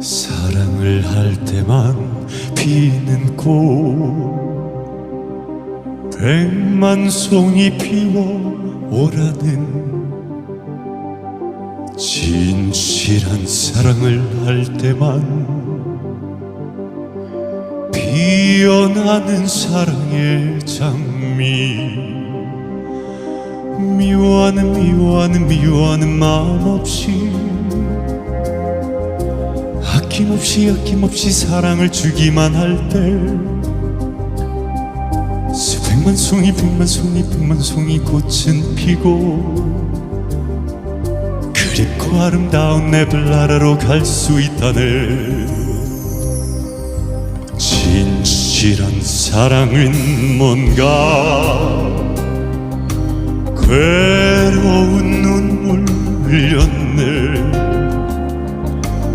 사랑을 할 때만 피는 꽃. 백만 송이 피워오라는 진실한 사랑을 할 때만 피어나는 사랑의 장미. 미워하는 미워하는 미워하는 마음 없이 아낌없이 아낌없이 사랑을 주기만 할 때 수백만 송이 백만 송이 백만 송이 꽃은 피고 그립고 아름다운 네블나라로 갈 수 있다네 진실한 사랑은 뭔가? 괴로운